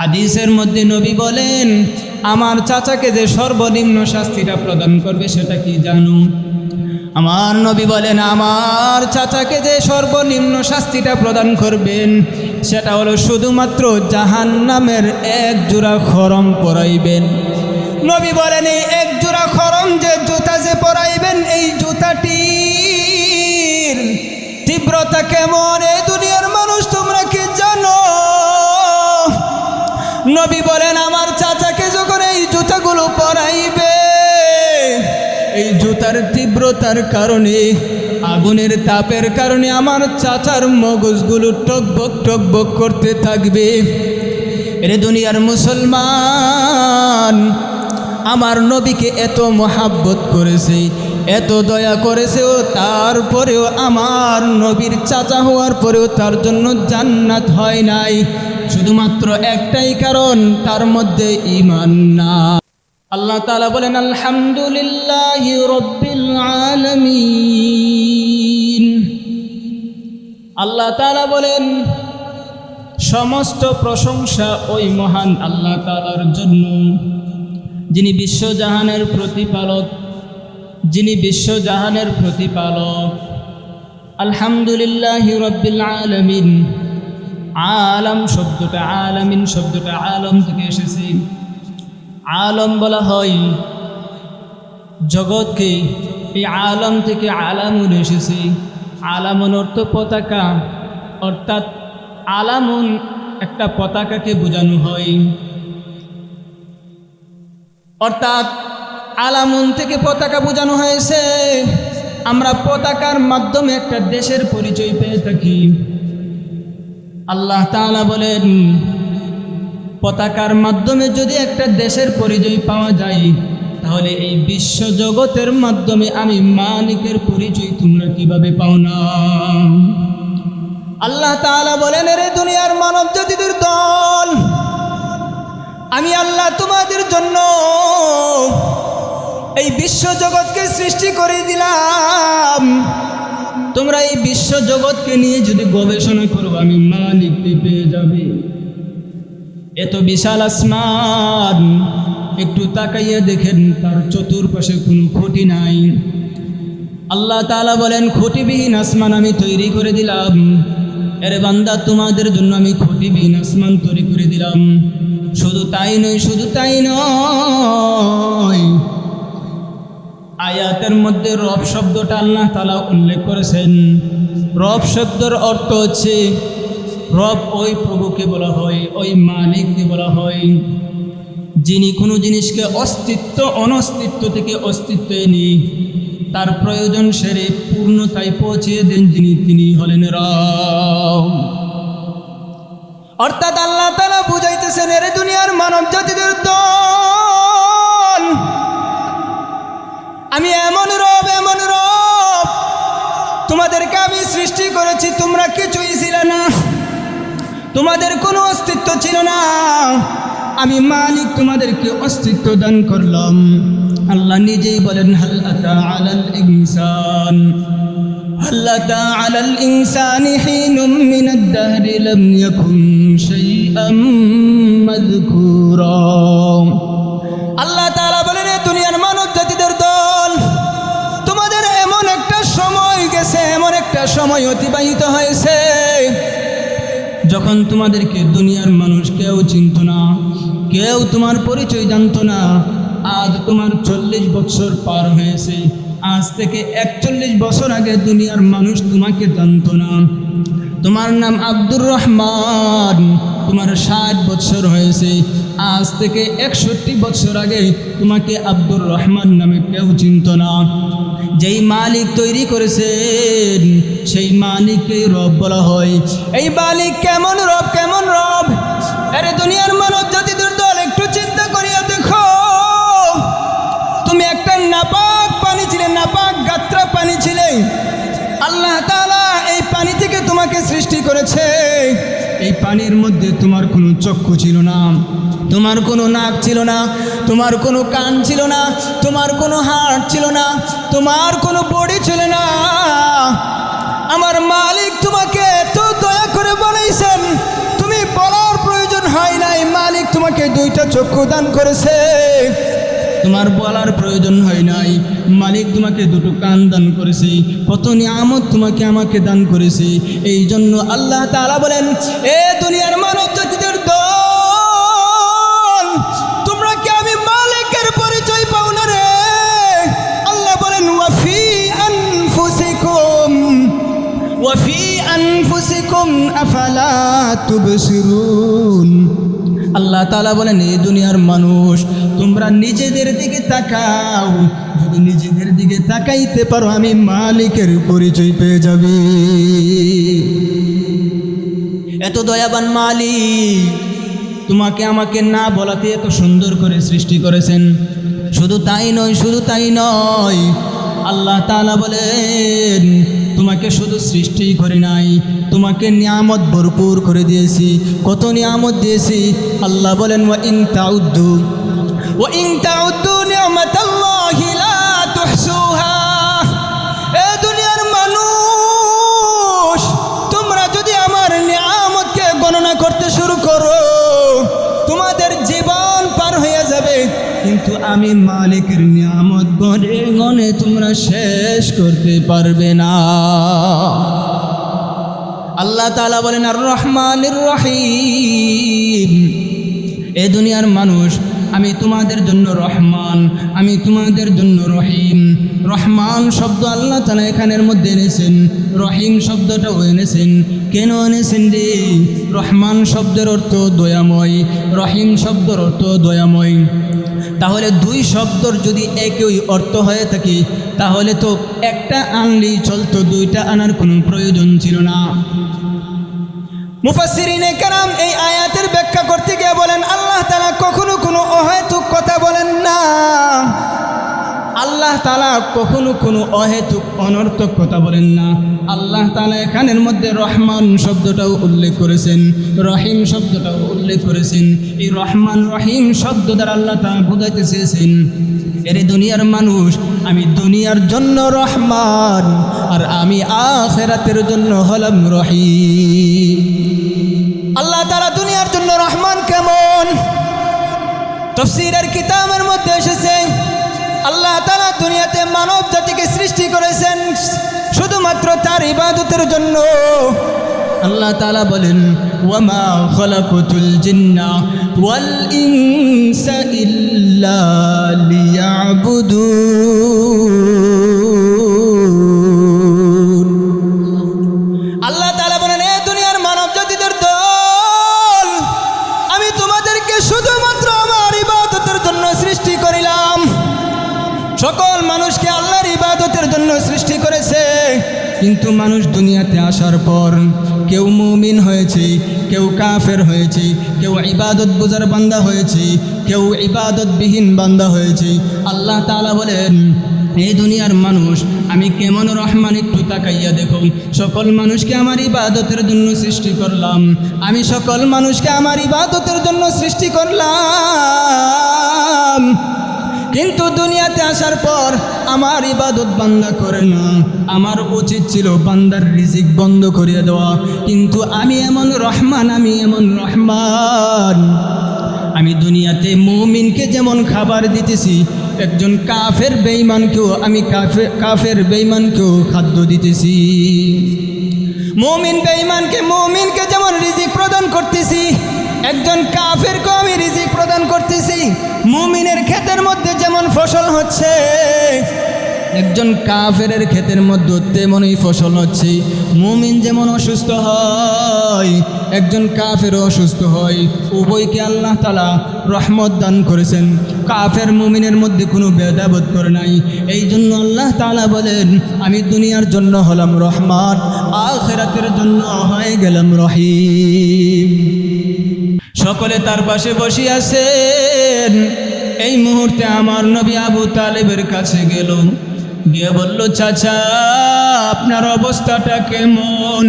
হাদিসের মধ্যে নবী বলেন, আমার চাচাকে যে সর্বনিম্ন শাস্তিটা প্রদান করবে সেটা কি জানো? আমার নবী বলেন, আমার চাচাকে যে সর্বনিম্ন শাস্তিটা প্রদান করবেন, সেটা হলো শুধুমাত্র জাহান নামের এক জোড়া খরম পরাইবেন। নবী বলেন, এই এক জোড়া খরম যে জুতা যে পরাইবেন, এই জুতাটির তীব্রতা কেমন? এই নবী বলেন, আমার চাচাকে যখন এই জুতাগুলো পরাইবে, এই জুতার তীব্রতার কারণে, আগুনের তাপের কারণে আমার চাচার মগজগুলো টকবক টকবক করতে থাকবে। এরে দুনিয়ার মুসলমান, আমার নবীকে এত মহাব্বত করেছে এত দয়া করেছে ও তারপরেও আমার নবীর চাচা হওয়ার পরেও তার জন্য জান্নাত হয় নাই। শুধুমাত্র একটাই কারণ, তার মধ্যে ইমান না আল্লাহ তালা বলেন, আলহামদুলিল্লাহ আল্লাহ তালা বলেন, সমস্ত প্রশংসা ওই মহান আল্লাহ তালার জন্য, যিনি বিশ্বজাহানের প্রতিপালক যিনি বিশ্বজাহানের প্রতিপালক। আলহামদুলিল্লাহ রব্বিল আলমিন। আলম শব্দটা আলামিন, শব্দটা আলম থেকে এসেছে। আলম বলা হয় জগৎকে, এই আলম থেকে আলামুন এসেছে। আলামুন অর্থ পতাকা, অর্থাৎ আলামুন একটা পতাকাকে বোঝানো হয়। অর্থাৎ আলামুন থেকে পতাকা বোঝানো হয়েছে। আমরা পতাকার মাধ্যমে একটা দেশের পরিচয় পেয়ে থাকি। আল্লাহ তাআলা বলেন, পতাকার মাধ্যমে যদি একটা দেশের পরিচয় পাওয়া যায়, তাহলে এই বিশ্ব জগতের মাধ্যমে আমি মালিকের পরিচয় তোমরা কীভাবে পাও না? আল্লাহ তাআলা বলেন রে দুনিয়ার মানব জাতিদের দল, আমি আল্লাহ তোমাদের জন্য এই বিশ্ব জগৎকে সৃষ্টি করে দিলাম। তোমরা এই বিশ্ব জগৎকে নিয়ে যদি গবেষণা করো, আমি মালিককে পেয়ে যাবে। এত বিশাল আসমান। একটু তাকাইয়া দেখেন, তার চতুর্পাশে কোনো খুঁটি নাই। আল্লাহ তাআলা বলেন, খুঁটিবিহীন আসমান আমি তৈরি করে দিলাম। এরে বান্দা, তোমাদের জন্য আমি খুঁটিবিহীন আসমান তৈরি করে দিলাম। শুধু তাই নয়, শুধু তাই নয় আয়াতের মধ্যে রব শব্দটা আল্লাহ তালা উল্লেখ করেছেন। রব শব্দের অর্থ হচ্ছে, রব ওই প্রভুকে বলা হয়, ওই মালিককে বলা হয়, যিনি কোনো জিনিসকে অস্তিত্ব, অনস্তিত্ব থেকে অস্তিত্ব নিয়ে তার প্রয়োজন সেরে পূর্ণতায় পৌঁছিয়ে দেন যিনি, তিনি হলেন রব। অর্থাৎ আল্লাহ তালা বুঝাইতেছেন, এর দুনিয়ার মানব জাতিদের দল আমি এমন রব এমন রব। তোমাদেরকে আমি সৃষ্টি করেছি, তোমরা কিছুই ছিল না। তোমাদের কোনো অস্তিত্ব ছিল না। আমি মালিক, তোমাদেরকে অস্তিত্ব দান করলাম। আল্লাহ নিজেই বলেন আল্লাহ সময় অতিবাহিত হয়েছে। যখন তোমাদেরকে দুনিয়ার মানুষ কেউ চিনত না, কেউ তোমার পরিচয় জানত না, আজ তোমার চল্লিশ বছর পার হয়েছে। আজ থেকে একচল্লিশ বছর আগে দুনিয়ার মানুষ তোমাকে জানত না। তোমার নাম আব্দুর রহমান। তোমার ষাট বছর হয়েছে। আজ থেকে একষট্টি বছর আগে তোমাকে আব্দুর রহমান নামে কেউ চিনত না। যেই মালিক তৈরি করেছেন, সেই মালিককেই রব বলা হয়। এই মালিক কেমন রব কেমন রব? আরে দুনিয়ার মানব জাতিদের দুর্দল, একটু চিন্তা করিয়া দেখো। তুমি একটা নাপাক পানি ছিলে, নাপাক গাত্রা পানি ছিলে। আল্লাহ তাআলা এই পানি থেকে তোমাকে সৃষ্টি করেছে। এই পানির মধ্যে তোমার কোনো চক্ষু ছিল না। তোমার কোনো নাক ছিল না, তোমার কোনো কান ছিল না, তোমার কোনো হাড় ছিল না, তোমার কোনো বডি ছিল না। আমার মালিক তোমাকে এত দয়া করে বলেছেন, তুমি বলার প্রয়োজন হয় নাই। মালিক তোমাকে দুইটা চক্ষু দান করেছে। তোমার বলার প্রয়োজন হয় নাই। মালিক তোমাকে দুটো কান দান করেছে। কত নিয়ামত তোমাকে আমাকে দান করেছে। এই জন্য আল্লাহ তাআলা বলেন, এ দুনিয়ার মানব জাতিদের তোমরা কি আমি পরিচয় পাও না রে? আল্লাহ বলেন, ওয়াফি ওয়াফি আফালা আল্লাহ তাআলা বলেন এই দুনিয়ার মানুষ তোমরা নিজেদের দিকে তাকাও। যদি নিজেদের দিকে তাকাইতে পারো, আমি মালিকের পরিচয় পেয়ে যাবে। এত দয়াবান মালিক, তোমাকে আমাকে না বলাতে এত সুন্দর করে সৃষ্টি করেছেন। শুধু তাই নয়, শুধু তাই নয়, আল্লাহ তাআলা বলেন, তোমাকে শুধু সৃষ্টি করে নাই, তোমাকে নিয়ামত ভরপুর করে দিয়েছি। কত নিয়ামত দিয়েছি? আল্লাহ বলেন, ওয়া ইন তাউদ্দু ওয়া ইন তাউদ্দু নিয়ামাতাল্লাহি লা তুহসুহা এ দুনিয়ার মানুষ, তোমরা যদি আমার নিয়ামতকে গণনা করতে শুরু করো, তোমাদের জীবন পার হয়ে যাবে। কিন্তু আমি মালিকের নিয়ামত গনে গনে তোমরা শেষ করতে পারবে না। আল্লাহ তাআলা বলেন, আর রহমানির রহিম। এ দুনিয়ার মানুষ আমি তোমাদের জন্য রহমান, আমি তোমাদের জন্য রহিম। রহমান শব্দ আল্লাহ তালা এখানের মধ্যে এনেছেন, রহিম শব্দটাও এনেছেন। কেন এনেছেন রে? রহমান শব্দের অর্থ দয়াময়, রহিম শব্দের অর্থ দয়াময়। তাহলে দুই শব্দর যদি একই অর্থ হয়ে থাকে, তাহলে তো একটা আনলেই চলতো, দুইটা আনার কোনো প্রয়োজন ছিল না। মুফাসসিরিনে কারাম এই আয়াতের ব্যাখ্যা করতে গিয়ে বলেন, আল্লাহ তালা কখনো কোনো অহেতুক কথা বলেন না। আল্লাহ তালা কখনো কোনো অহেতুক, অনর্থক কথা বলেন না। আল্লাহ তালা এখানের মধ্যে রহমান শব্দটাও উল্লেখ করেছেন, রহিম শব্দটাও উল্লেখ করেছেন। এই রহমান রহিম শব্দ দ্বারা আল্লাহ তাআলা বোঝাইতে চেয়েছেন, এরে দুনিয়ার মানুষ, আমি দুনিয়ার জন্য রহমান, আর আমি আখেরাতের জন্য হলাম রহিম। আল্লাহ তারা দুনিয়ার জন্য রহমান কেমন? তফসিরের কিতাবের মধ্যে এসেছে আল্লাহ তারা দুনিয়াতে মানব জাতিকে সৃষ্টি করেছেন শুধুমাত্র তার ইবাদতের জন্য। আল্লাহ তালা বলেন, ওয়ামা খলাকুতুল জিন্না ওয়াল কিন্তু মানুষ দুনিয়াতে আসার পর কেউ মুমিন হয়েছে, কেউ কাফের হয়েছে, কেউ ইবাদত বোঝার বান্দা হয়েছে, কেউ ইবাদতবিহীন বান্দা হয়েছে। আল্লাহ তাআলা বলেন, এই দুনিয়ার মানুষ, আমি কেমন রহমান একটু তাকাইয়া দেখো সকল মানুষকে আমার ইবাদতের জন্য সৃষ্টি করলাম। আমি সকল মানুষকে আমার ইবাদতের জন্য সৃষ্টি করলাম। কিন্তু দুনিয়াতে আসার পর আমার ইবাদত বান্দা করে না। আমার উচিত ছিল বান্দার রিজিক বন্ধ করিয়ে দেওয়া। কিন্তু আমি এমন রহমান, আমি এমন রহমান। আমি দুনিয়াতে মৌমিনকে যেমন খাবার দিতেছি, একজন কাফের বেইমানকেও আমি কাফে, কাফের বেইমানকেও খাদ্য দিতেছি। মৌমিন বেঈমানকে মৌমিনকে যেমন রিজিক প্রদান করতেছি একজন কাফেরকে আমি রিজিক প্রদান করতেছি। মুমিনের ক্ষেতের মধ্যে যেমন ফসল হচ্ছে, একজন কাফেরের ক্ষেতের মধ্যে তেমনই ফসল হচ্ছে। মুমিন যেমন অসুস্থ হয়, একজন কাফেরও অসুস্থ হয়। উভয়কে আল্লাহ তালা রহমত দান করেছেন। কাফের মুমিনের মধ্যে কোনো ভেদাবোধ করে নাই। এই জন্য আল্লাহ তালা বলেন, আমি দুনিয়ার জন্য হলাম রহমান, আখেরাতের জন্য হয়ে গেলাম রহিম। সকলে তার পাশে বসে আছেন। এই মুহূর্তে আমার নবী আবু তালেবের কাছে গেল। গিয়ে বলল, চাচা, আপনার অবস্থাটা কেমন?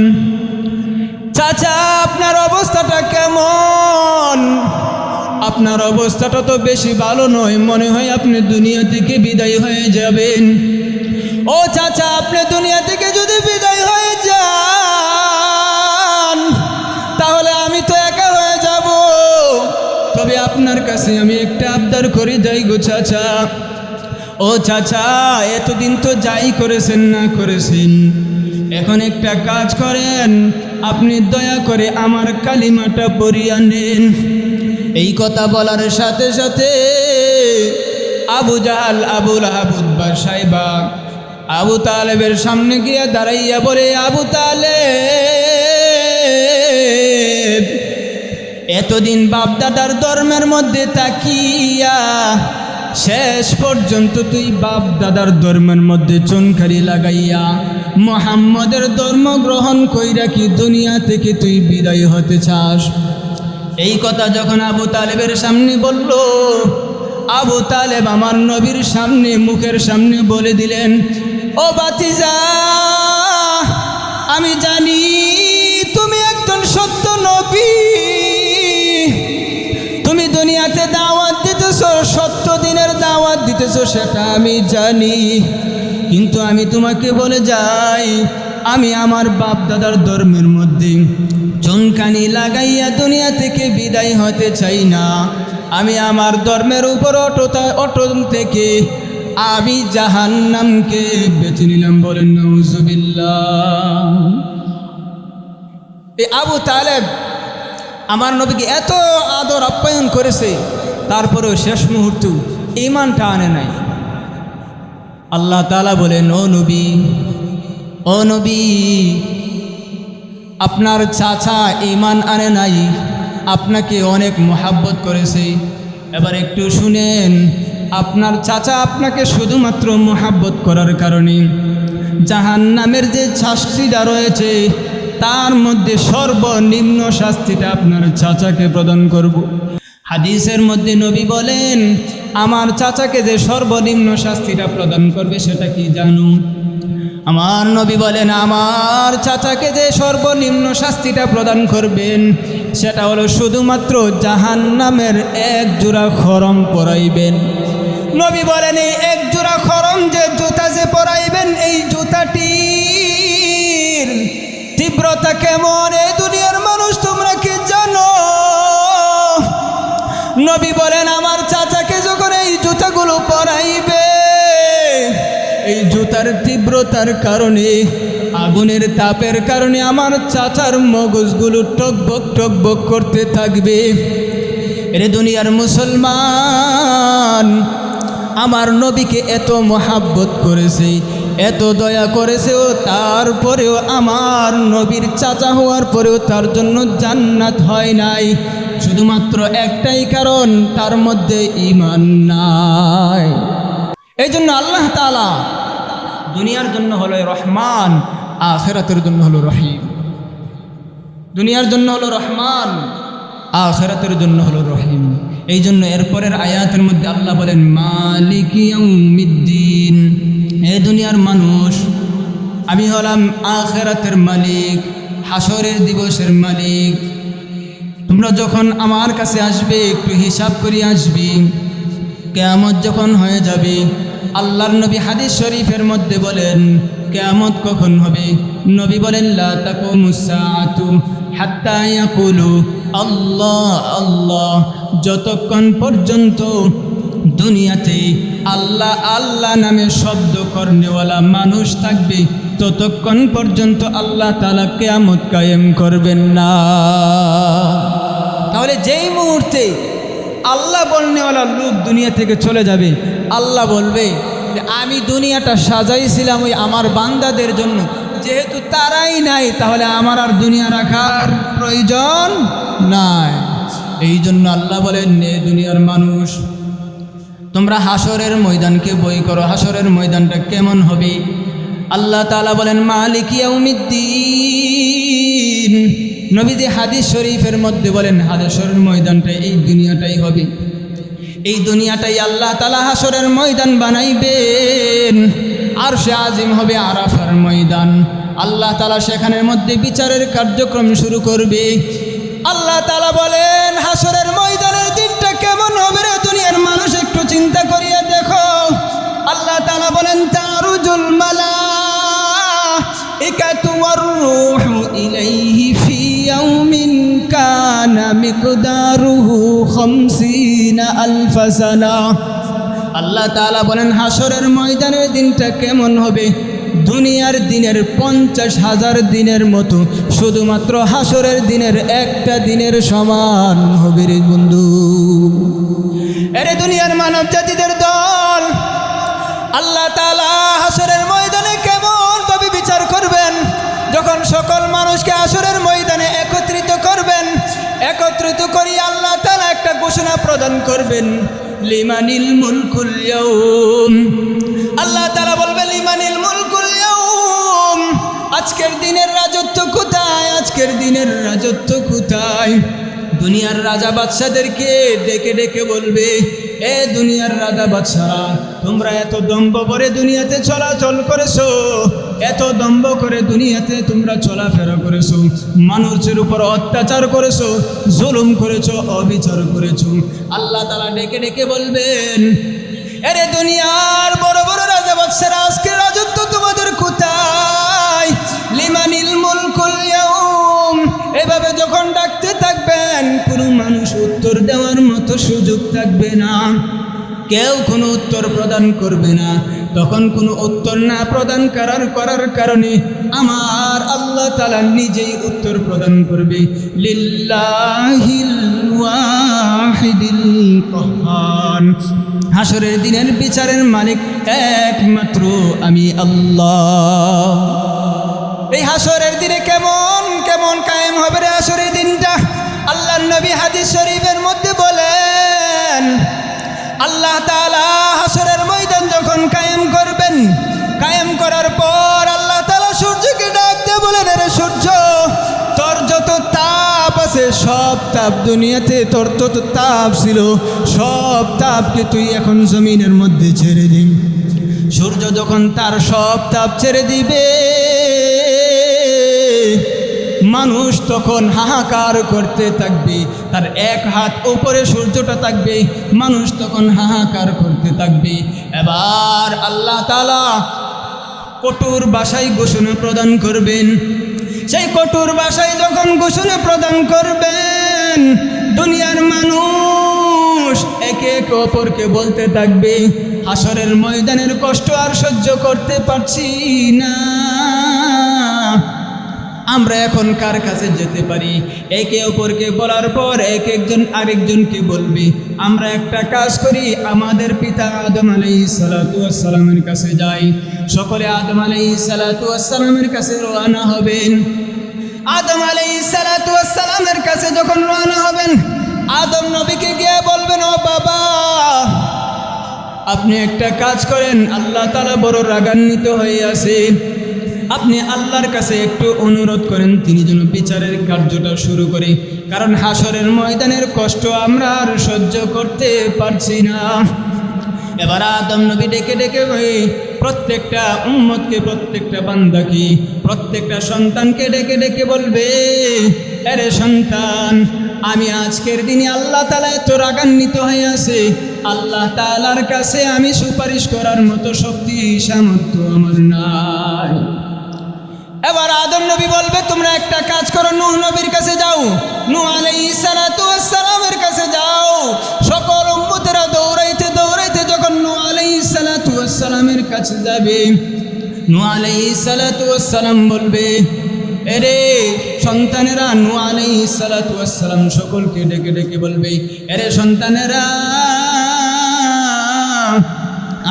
চাচা, আপনার অবস্থাটা কেমন? আপনার অবস্থাটা তো বেশি ভালো নয়, মনে হয় আপনি দুনিয়া থেকে বিদায় হয়ে যাবেন। ও চাচা, আপনি দুনিয়া থেকে যদি বিদায় হয়ে যান, তাহলে আমি তো একা হয়ে তবে আপনার কাছে আমি একটা আবদার করে, যাই গো চাচা। ও চাচা, এতদিন তো যাই করেছেন না করেছেন। এখন একটা কাজ করেন, আপনি দয়া করে আমার কালিমাটা পরিয়া নেন এই কথা বলার সাথে সাথে আবু জাহাল আবুল আবুদ্বার সাহেবা আবু তালেবের সামনে গিয়ে দাঁড়াইয়া বলে, আবু তালেব এতদিন বাপদাদার ধর্মের মধ্যে তাকিয়া, শেষ পর্যন্ত তুই বাপ দাদার ধর্মের মধ্যে চনখারি লাগাইয়া, মোহাম্মদের ধর্ম গ্রহণ কইরা কি দুনিয়া থেকে তুই বিদায় হতে চাস? এই কথা যখন আবু তালেবের সামনে বলল, আবু তালেব আমার নবীর সামনে, মুখের সামনে বলে দিলেন, ও বাতিজা, আমি জানি দাওয়াত সেটা আমি জানি, কিন্তু আমি তোমাকে বলে যাই, আমি আমার বাপ দাদার ধর্মের মধ্যে চনকানি লাগাইয়া দুনিয়া থেকে বিদায় হতে চাই না। আমি আমার ধর্মের উপর অটতা অটল থেকে আমি জাহান নামকে বেছে নিলাম বলেন এই আবু তালেব আমার নবীকে এত আদর আপ্যায়ন করেছে, তারপরেও শেষ মুহূর্ত ইমানটা আনে নাই আল্লাহ তালা বলেন, ও নবী ও নবী, আপনার চাচা ইমান আনে নাই, আপনাকে অনেক মোহাব্বত করেছে এবার একটু শুনেন, আপনার চাচা আপনাকে শুধুমাত্র মোহাব্বত করার কারণে জাহান নামের যে শাস্তিটা রয়েছে, তার মধ্যে সর্বনিম্ন শাস্তিটা আপনার চাচাকে প্রদান করব। হাদিসের মধ্যে নবী বলেন আমার চাচাকে যে সর্বনিম্ন শাস্তিটা প্রদান করবে সেটা কি জানো? আমার নবী বলেন, আমার চাচাকে যে সর্বনিম্ন শাস্তিটা প্রদান করবেন, সেটা হলো শুধুমাত্র জাহান নামের এক জোড়া খরম পরাইবেন। নবী বলেন, এই এক জোড়া খরম যে জুতা যে পরাইবেন, এই জুতাটির তীব্রতা কেমন? এই দুনিয়ার মানুষ তোমরা কি জানো? নবী বলেন, আমার এই তীব্রতার কারণে, আগুনের তাপের কারণে আমার চাচার মগজগুলো টকবক টকবক করতে থাকবে। এরে দুনিয়ার মুসলমান, আমার নবীকে এত মহাব্বত করেছে, এত দয়া করেছে ও তারপরেও আমার নবীর চাচা হওয়ার পরেও তার জন্য জান্নাত হয় নাই। শুধুমাত্র একটাই কারণ, তার মধ্যে ইমান নাই। এই জন্য আল্লাহ তালা দুনিয়ার জন্য হলো রহমান, আখেরাতের জন্য হলো রহিম। দুনিয়ার জন্য হলো রহমান, আখেরাতের জন্য হলো রহিম। এই জন্য এরপরের আয়াতের মধ্যে আল্লাহ বলেন, মালিক ইয়াউমিদ্দিন। হে দুনিয়ার মানুষ, আমি হলাম আখেরাতের মালিক, হাসরের দিবসের মালিক। তোমরা যখন আমার কাছে আসবে, একটু হিসাব করে আসবে, কেয়ামত যখন হয়ে যাবে আল্লাহর নবী হাদিস শরীফের মধ্যে বলেন, কেয়ামত কখন হবে? নবী বলেন আল্লাহ আল্লাহ, যতক্ষণ পর্যন্ত দুনিয়াতে আল্লাহ আল্লাহ নামে শব্দ করনেওয়ালা মানুষ থাকবে, ততক্ষণ পর্যন্ত আল্লাহ তালা কেয়ামত কায়েম করবেন না। তাহলে যেই মুহূর্তে আল্লাহ বলনেওয়ালা লোক দুনিয়া থেকে চলে যাবে। আল্লাহ বলবে আমি দুনিয়াটা সাজাইছিলাম ওই আমার বান্দাদের জন্য। যেহেতু তারাই নাই, তাহলে আমার আর দুনিয়া রাখার প্রয়োজন নাই। এই জন্য আল্লাহ বলেন, নে দুনিয়ার মানুষ, তোমরা হাসরের ময়দানকে বই করো। হাসরের ময়দানটা কেমন হবে? আল্লাহ তালা বলেন, মালিক ইয়াউমিদ্দিন। নবীজি হাদিস শরীফের মধ্যে বলেন হাদাসরের ময়দানটা এই দুনিয়াটাই হবে। এই দুনিয়াটাই আল্লাহ তালা হাসরের ময়দান বানাইবেন। আর সে আজিম হবে আরাফার ময়দান। আল্লাহ তালা সেখানের মধ্যে বিচারের কার্যক্রম শুরু করবে। আল্লাহ তালা বলেন হাসরের ময়দানের দিনটা কেমন হবে রে? দুনিয়ার মানুষ একটু চিন্তা করিয়া দেখো। আল্লাহ তালা বলেন, তারুজুল মালা একা তোমার রুহ আল্লাহ তালা বলেন হাসরের ময়দানের দিনটা কেমন হবে? দুনিয়ার দিনের পঞ্চাশ হাজার দিনের মতো, শুধুমাত্র হাসরের দিনের একটা দিনের সমান হবে রে বন্ধু। এরে দুনিয়ার মানব জাতিদের দল, আল্লাহ তালা হাসরের প্রদান করবেন, লিমানিল মুলকুল আল্লাহ তারা বলবে লিমানিল মুলকুল আজকের দিনের রাজত্ব কোথায়? আজকের দিনের রাজত্ব কোথায়? দুনিয়ার রাজা বাদশাদেরকে ডেকে ডেকে বলবে, এ দুনিয়ার রাজা বাদশা, তোমরা এত দম্ভ করে দুনিয়াতে চলাচল করেছ, এত দম্ভ করে দুনিয়াতে তোমরা চলাফেরা করেছ, মানুষের উপর অত্যাচার করেছ, জুলুম করেছ, অবিচার করেছ। আল্লাহ তালা ডেকে ডেকে বলবেন, এরে দুনিয়ার বড় বড় রাজা বাদশারা আজকে রাজত্ব তোমাদের কোথায়? লিমানিল মুলকুল এভাবে যখন মানুষ উত্তর দেওয়ার মতো সুযোগ থাকবে না। কেউ কোনো উত্তর প্রদান করবে না। তখন কোনো উত্তর না প্রদান করার করার কারণে আমার আল্লাহ তালা নিজেই উত্তর প্রদান করবে। হাসরের দিনের বিচারের মালিক একমাত্র আমি আল্লাহ। এই হাসরের দিনে কেমন কেমন কায়েম হবে রে হাসরের দিনটা? আল্লাহ নবী হাদিস শরীফের মধ্যে বলেন, আল্লাহ তাআলা হাসরের ময়দান যখন কায়েম করবেন, কায়েম করার পর আল্লাহ তালা সূর্যকে ডাক দিয়ে বলেন রে সূর্য, তোর যত তাপ আছে, সব তাপ দুনিয়াতে, তোর তত তাপ ছিল, সব তাপকে তুই এখন জমিনের মধ্যে ছেড়ে দিন সূর্য যখন তার সব তাপ ছেড়ে দিবে মানুষ তখন হাহাকার করতে থাকবে, তার এক হাত উপরে সূর্যটা থাকবে, মানুষ তখন হাহাকার করতে থাকবে। এবার আল্লাহ তালা কঠোর বাসায় ঘোষণা প্রদান করবেন। সেই কঠোর ভাষায় যখন ঘোষণা প্রদান করবেন, দুনিয়ার মানুষ একে একে অপরকে বলতে থাকবে, হাসরের ময়দানের কষ্ট আর সহ্য করতে পারছি না। আমরা এখন কার কাছে যেতে পারি? একে অপরকে বলার পর এক একজন আরেকজনকে বলবে, আমরা একটা কাজ করি, আমাদের পিতা আদম আলাই সালাতামের কাছে যাই। সকলে আদম আলাই সালাতামের কাছে রওনা হবেন। আদম আলাই সালাতামের কাছে যখন রওনা হবেন, আদম নবীকে গিয়ে বলবেন, ও বাবা, আপনি একটা কাজ করেন, আল্লাহ তালা বড় রাগান্বিত হয়ে আছে। আপনি আল্লাহর কাছে একটু অনুরোধ করেন, তিনি যেন বিচারের কার্যটা শুরু করে। কারণ হাসরের ময়দানের কষ্ট আমরা আর সহ্য করতে পারছি না। এবার আদম নবী ডেকে ডেকে প্রত্যেকটা উম্মতকে প্রত্যেকটা বান্দাকে প্রত্যেকটা সন্তানকে ডেকে ডেকে বলবে, আরে সন্তান, আমি আজকের দিনে আল্লাহ তালা এত রাগান্বিত হয়ে আছে। আল্লাহ তালার কাছে আমি সুপারিশ করার মতো শক্তি, সামর্থ্য আমার নাই। এবার আদম নবী বলবে, তোমরা একটা কাজ করো, নূহ নবীর কাছে যাও। নূহ আলাইহিস সালাতু সালামের কাছে যাও। সকল উম্মতেরা দৌড়াইতে দৌড়াইতে যখন নূহ আলাইহিস সালাতু সালামের কাছে যাবে, নূহ আলাইহিস সালাতু সালাম বলবে এরে সন্তানেরা, নূহ আলাইহিস সালাতু সালাম সকলকে ডেকে ডেকে বলবে এরে সন্তানেরা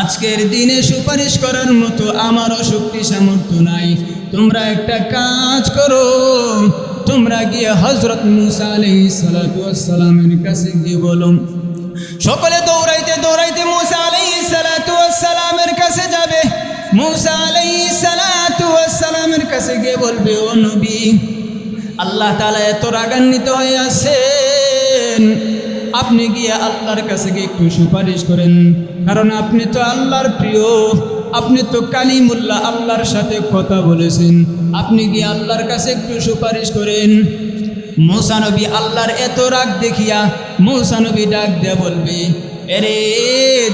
আজকের দিনে সুপারিশ করার মতো আমারও শক্তি সামর্থ্য নাই। তোমরা একটা কাজ করো। তোমরা গিয়ে হজরত মুসা কাছে গিয়ে বলো। সকলে দৌড়াইতে দৌড়াইতে মুসা আলাই সালামের কাছে যাবে। মুসা আলাই সালামের কাছে গিয়ে বলবে, ও নবী, আল্লাহ তালা এত রাগান্বিত হয়ে আছেন। আপনি গিয়ে আল্লাহর কাছে গিয়ে একটু সুপারিশ করেন। কারণ আপনি তো আল্লাহর প্রিয়, আপনি তো কালিমুল্লাহ, আল্লাহর সাথে কথা বলেছেন। আপনি কি আল্লাহর কাছে একটু সুপারিশ করেন? মৌসানবী আল্লাহর এত রাগ দেখিয়া মৌসানবী ডাক দেয়া বলবে, এরে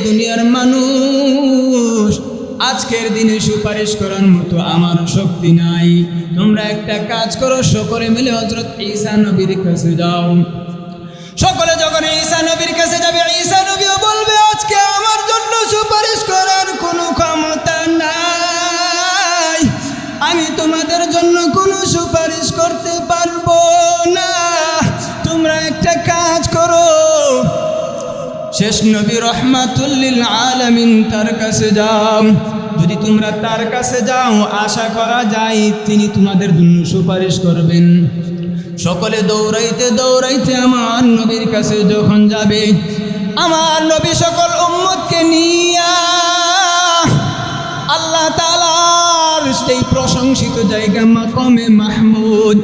দুনিয়ার মানুষ, আজকের দিনে সুপারিশ করার মতো আমার শক্তি নাই। তোমরা একটা কাজ করো, সকলে মিলে হজরত ঈসা নবীর কাছে যাও। সকলে যখন ঈসা নবীর কাছে যাবে, ঈসা নবীও বলবে, আজকে আমার জন্য সুপারিশ করার কোনো ক্ষমতা নাই। আমি তোমাদের জন্য কোনো সুপারিশ করতে পারব না। তোমরা একটা কাজ করো। শেষ নবী রহমাতুল্লিল আলামিন তার কাছে যাও। যদি তোমরা তার কাছে যাও, আশা করা যায় তিনি তোমাদের জন্য সুপারিশ করবেন। সকলে দৌড়াইতে দৌড়াইতে আমার নবীর কাছে যখন যাবে, আমার নবী সকল উম্মতকে নিয়া আল্লাহ তালার সেই প্রশংসিত জায়গা মাকমে মাহমুদ,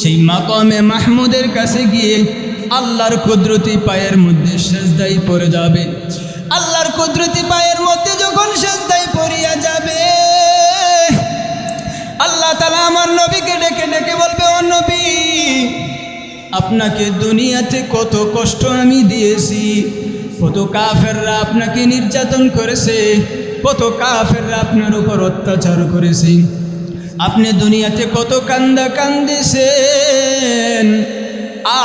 সেই মাকমে মাহমুদের কাছে গিয়ে আল্লাহর কুদরতি পায়ের মধ্যে সেজদাই পড়ে যাবে। আল্লাহর কুদরতি পায়ের মধ্যে যখন সেজদাই পড়িয়া যাবে, আল্লাহ তালা আমার নবীকে ডেকে ডেকে বলবে, ও নবী আপনাকে দুনিয়াতে কত কষ্ট আমি দিয়েছি, কত কাফেররা আপনাকে নির্যাতন করেছে, কত কাফেররা আপনার উপর অত্যাচার করেছে। আপনি দুনিয়াতে কত কান্দা কান্দিছেন,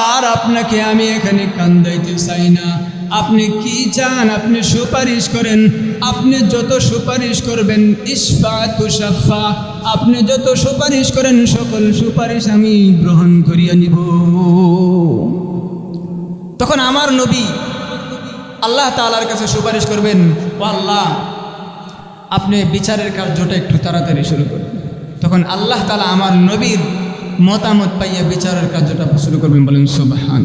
আর আপনাকে আমি এখানে কান্দাইতে চাই না। আপনি কি চান? আপনি সুপারিশ করেন। আপনি যত সুপারিশ করবেন ইস্ফা তুষাফা আপনি যত সুপারিশ করেন, সকল সুপারিশ আমি গ্রহণ করিয়া নিব। তখন আমার নবী আল্লাহ তালার কাছে সুপারিশ করবেন, ও আল্লাহ, আপনি বিচারের কার্যটা একটু তাড়াতাড়ি শুরু করুন। তখন আল্লাহ তালা আমার নবীর মতামত পাইয়া বিচারের কার্যটা শুরু করবেন বলেন সোবাহান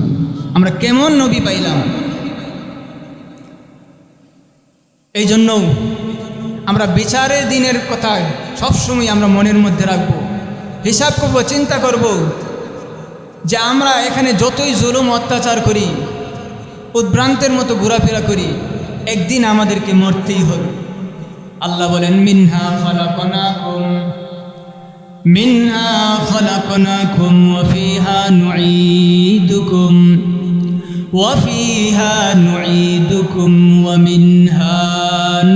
আমরা কেমন নবী পাইলাম? এই জন্য আমরা বিচারের দিনের কথা সবসময় আমরা মনের মধ্যে রাখব, হিসাব করব, চিন্তা করব যে আমরা এখানে যতই জুলুম, অত্যাচার করি, উদ্ভ্রান্তের মতো ঘোরাফেরা করি, একদিন আমাদেরকে মরতেই হবে। আল্লাহ বলেন, মিনহা খলাকনাকুম মিনহা খলাকনাকুম ওয়া ফিহা নুঈদুকুম। নুঈদুকুম ওয়া মিনহা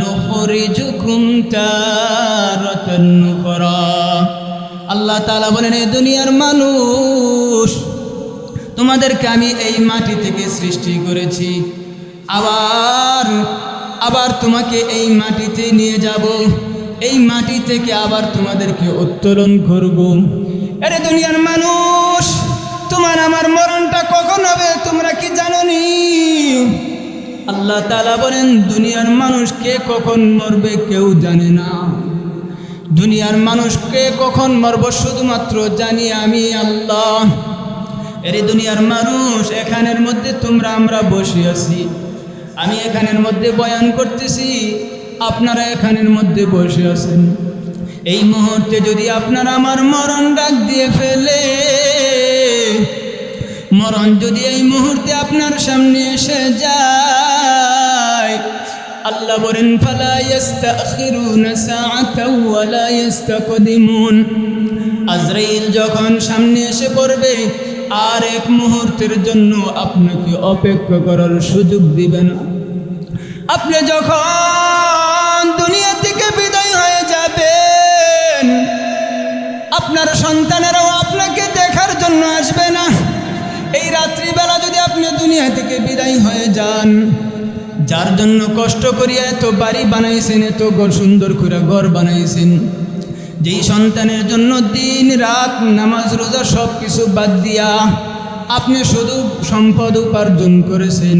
নুখরিজুকুম তারাতান নুখরা আল্লাহ তাআলা বলেন এই দুনিয়ার মানুষ, তোমাদেরকে আমি এই মাটি থেকে সৃষ্টি করেছি। আবার আবার তোমাকে এই মাটিতে নিয়ে যাব। এই মাটি থেকে আবার তোমাদেরকে উত্তোলন করব। আরে দুনিয়ার মানুষ তোমার আমার মরণটা কখন হবে তোমরা কি জানো নি আল্লাহ তালা বলেন, দুনিয়ার মানুষ কে কখন মরবে কেউ জানে না। দুনিয়ার মানুষকে কখন মরব শুধুমাত্র জানি আমি আল্লাহ। এর দুনিয়ার মানুষ, এখানের মধ্যে তোমরা, আমরা বসে আছি। আমি এখানের মধ্যে বয়ান করতেছি, আপনারা এখানের মধ্যে বসে আছেন। এই মুহূর্তে যদি আপনারা আমার মরণ ডাক দিয়ে ফেলে মরণ যদি এই মুহূর্তে আপনার সামনে এসে যায়, আল্লাহ বলেন আজরাইল যখন সামনে এসে পড়বে, আর এক মুহূর্তের জন্য আপনাকে অপেক্ষা করার সুযোগ দিবে না। আপনি যখন দুনিয়া থেকে বিদায় হয়ে যাবেন, আপনার সন্তানেরাও আপনাকে দেখার জন্য আসবে না। এই রাত্রিবেলা যদি আপনি দুনিয়া থেকে বিদায় হয়ে যান, যার জন্য কষ্ট করিয়া এত বাড়ি বানাইছেন, এত ঘর সুন্দর করে ঘর বানাইছেন, যেই সন্তানের জন্য দিন, রাত, নামাজ, রোজা সব কিছু বাদ দিয়া আপনি শুধু সম্পদ উপার্জন করেছেন,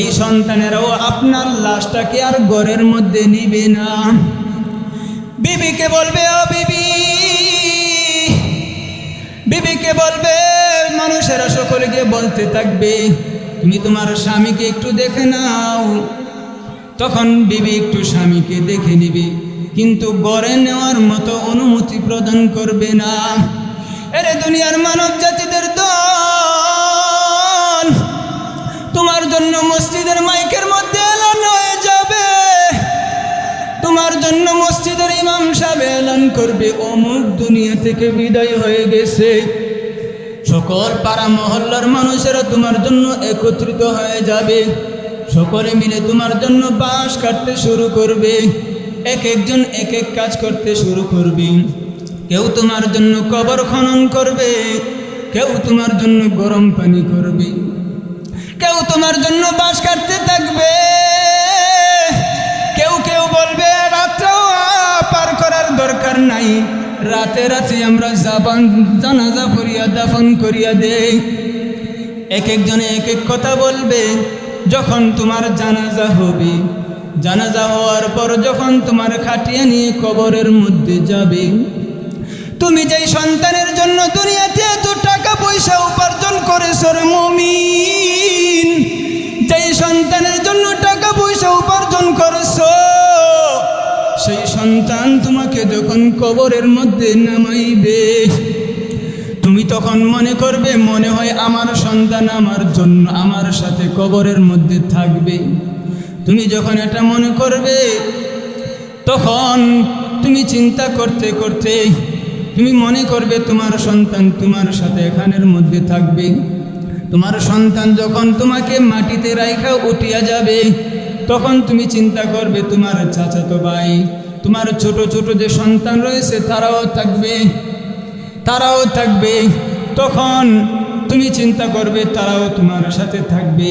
এই সন্তানেরাও আপনার লাশটাকে আর ঘরের মধ্যে নিবে না। বিবিকে বলবে, ও বিবি বিবিকে বলবে? মানুষেরা সকলে গিয়ে বলতে থাকবে। তুমি তোমার স্বামীকে একটু দেখে নাও। তখন বিবি একটু স্বামীকে দেখে নিবে। কিন্তু গড়ে নেওয়ার মতো অনুমতি প্রদান করবে না। এরে দুনিয়ার মানব জাতিদের দল, তোমার জন্য মসজিদের মাইকের মধ্যে এলান হয়ে যাবে। তোমার জন্য মসজিদের ইমাম সাহেব এলান করবে। অমুক দুনিয়া থেকে বিদায় হয়ে গেছে। সকল পাড়া মহল্লার মানুষেরা তোমার জন্য একত্রিত হয়ে যাবে। সকলে মিলে তোমার জন্য বাস কাটতে শুরু করবে। এক একজন এক এক কাজ করতে শুরু করবে। কেউ তোমার জন্য কবর খনন করবে, কেউ তোমার জন্য গরম পানি করবে। কেউ তোমার জন্য বাস কাটতে থাকবে, কেউ কেউ বলবে, রাত্রেও পার করার দরকার নাই। রাতে রাতে আমরা জাপান জানাজা করিয়া দাফন করিয়া দেই। এক একজনে এক এক কথা বলবে, যখন তোমার জানাজা হবে। জানাজা হওয়ার পর যখন তোমার খাটিয়ে নিয়ে কবরের মধ্যে যাবে। তুমি যেই সন্তানের জন্য দুনিয়াতে এত টাকা পয়সা উপার্জন করেছ রে মমিন, যেই সন্তানের জন্য টাকা পয়সা উপার্জন করেছ সেই সন্তান তোমাকে যখন কবরের মধ্যে নামাইবে, তুমি তখন মনে করবে, মনে হয় আমার সন্তান আমার জন্য আমার সাথে কবরের মধ্যে থাকবে। তুমি যখন এটা মনে করবে, তখন তুমি চিন্তা করতে করতে তুমি মনে করবে, তোমার সন্তান তোমার সাথে এখানের মধ্যে থাকবে। তোমার সন্তান যখন তোমাকে মাটিতে রাইখা উঠিয়া যাবে, তখন তুমি চিন্তা করবে, তোমার চাচাতো ভাই তোমার ছোট ছোট যে সন্তান রয়েছে, তারাও থাকবে। তারাও থাকবে। তখন তুমি চিন্তা করবে, তারাও তোমার সাথে থাকবে।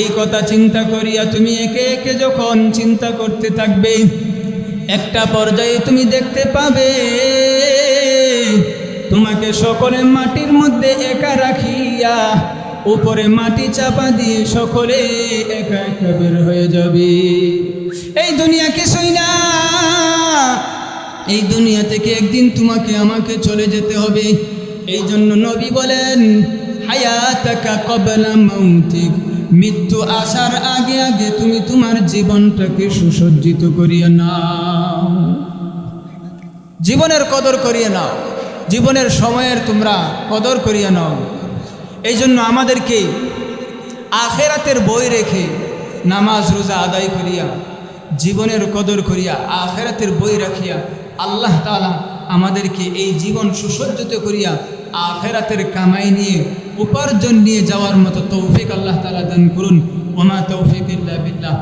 এই কথা চিন্তা করিয়া তুমি একে একে যখন চিন্তা করতে থাকবে, একটা পর্যায়ে তুমি দেখতে পাবে, তোমাকে সকলে মাটির মধ্যে একা রাখিয়া উপরে মাটি চাপা দিয়ে সকলে একা একা বের হয়ে যাবে। এই দুনিয়া কিছুই না এই দুনিয়া থেকে একদিন তোমাকে আমাকে চলে যেতে হবে। এই জন্য নবী বলেন, হায়াতাকা কবলা মৌতিক মৃত্যু আসার আগে আগে তুমি তোমার জীবনটাকে সুসজ্জিত করিয়ে নাও। জীবনের কদর করিয়ে নাও। জীবনের সময়ের তোমরা কদর করিয়ে নাও। এই জন্য আমাদেরকে আখেরাতের বই রেখে নামাজ, রোজা আদায় করিয়া, জীবনের কদর করিয়া আখেরাতের বই রাখিয়া আল্লাহ তালা আমাদেরকে এই জীবন সুসজ্জিত করিয়া আখেরাতের কামাই নিয়ে, উপার্জন নিয়ে যাওয়ার মতো তৌফিক আল্লাহ তালা দান করুন। ওমা তৌফিক বিল্লাহ।